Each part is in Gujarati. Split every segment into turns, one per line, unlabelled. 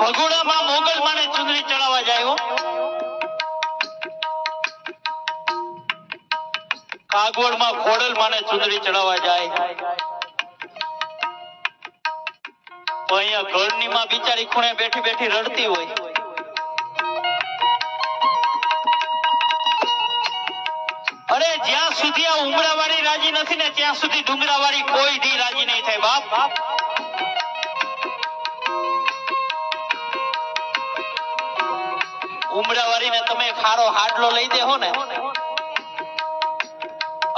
ભગોડામાં મોગલ માને ચુંદડી ચડાવવા જાય કાગવડમાં ખોડલ માને ચુંદડી ચડાવવા જાય. અહીંયા ઘરની માં બિચારી ખૂણે બેઠી બેઠી રડતી હોય. અરે જ્યાં સુધી આ ઉમરાવાળી રાજી નથી ને ત્યાં સુધી ડુંગરાવાળી કોઈ દી રાજી નહીં થાય, બાપ.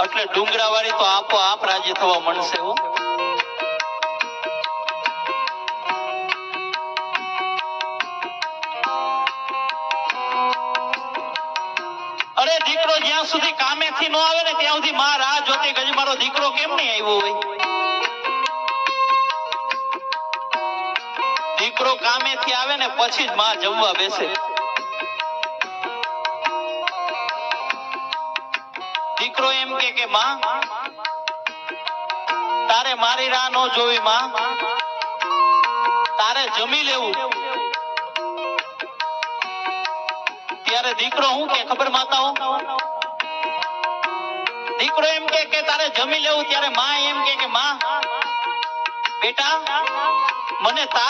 એટલે ડુંગરાવાળી તો આપોઆપ રાજી થવા મળશે હો. અરે દીકરો જ્યાં સુધી કામેથી ન આવે ને ત્યાં સુધી માં રાહ જોતી ગઈ, મારો દીકરો કેમ નહીં આવ્યો હોય? દીકરો કામે થી આવે ને પછી જ માં જમવા બેસે. દીકરો એમ કે કે, માં, તારે મારી રાહ નો જોવી, માં. તારે જમી લેવું. ત્યારે દીકરો હું કે, ખબર માતાઓ? દીકરો એમ કે કે, તારે જમી લેવું. ત્યારે માં એમ કે કે, માં, બેટા, મને તાર